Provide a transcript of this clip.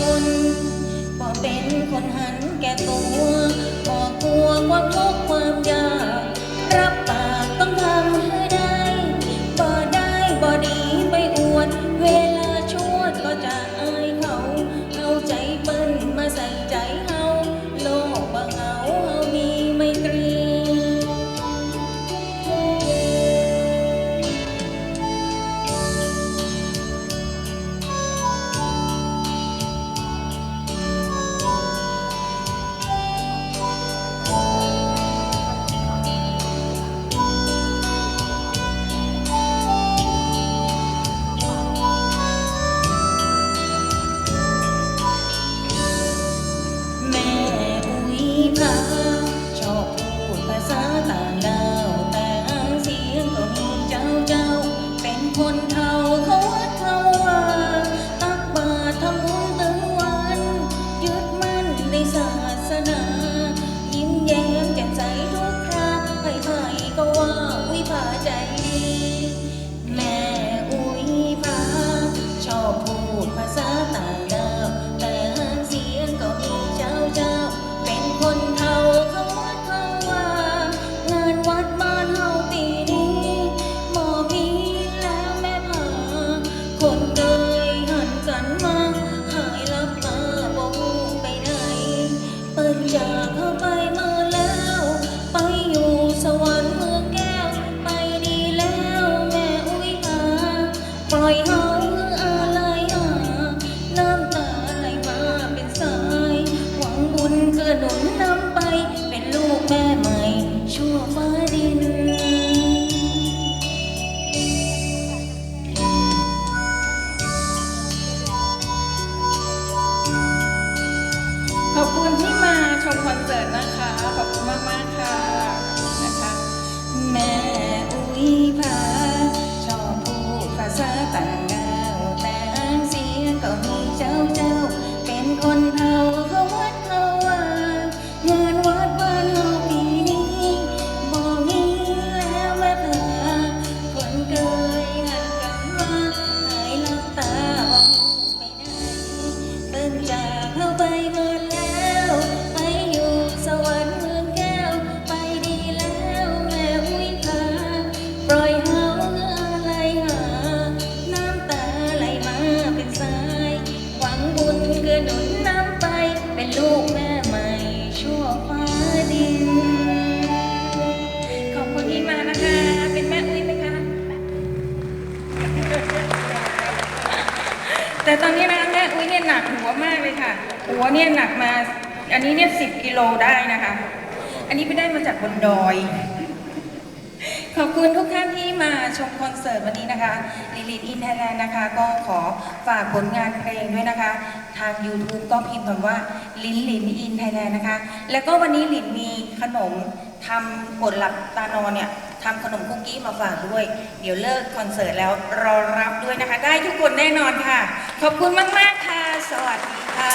ยุนบ่เป็นคนหันแก่ตัวบ่กลัวความทุกข์ความยากรับ เสริฐนะคะ ขอบคุณมากมากค่ะนะคะ แม่อุ้ยพาชอบพูดภาษาต่างดาวแต่อ่านเสียงก็มีเจ้าเจ้า เป็นคนเฮาเขาวัดเขาว่างานวัดบ้นเฮาปีนี้บอกมีแล้วแม่เผาคนเคยหันกันมาหายลับตาบอก แต่ตอนนี้นะคะแม่อุ้ยเนี่ยหนักหัวมากเลยค่ะ หัวเนี่ยหนักมา อันนี้เนี่ยสิบกิโลได้นะคะ อันนี้ไปได้มาจากบนดอย ขอบคุณทุกท่านที่มาชมคอนเสิร์ตวันนี้นะคะลิลิ t อินไทยแลนด์นะคะ ก็ขอฝากผลงานเพลงด้วยนะคะ ทาง YouTube ก็พิมพ์คำว่าลินลินอินไทยแลนด์นะคะ แล้วก็วันนี้ลินมีขนม ทำอดหลับตานอนเนี่ยทำขนมคุกกี้มาฝากด้วย เดี๋ยวเลิกคอนเสิร์ตแล้วรอรับด้วยนะคะ ได้ทุกคนแน่นอนค่ะ ขอบคุณมาก ๆ ค่ะ สวัสดีค่ะ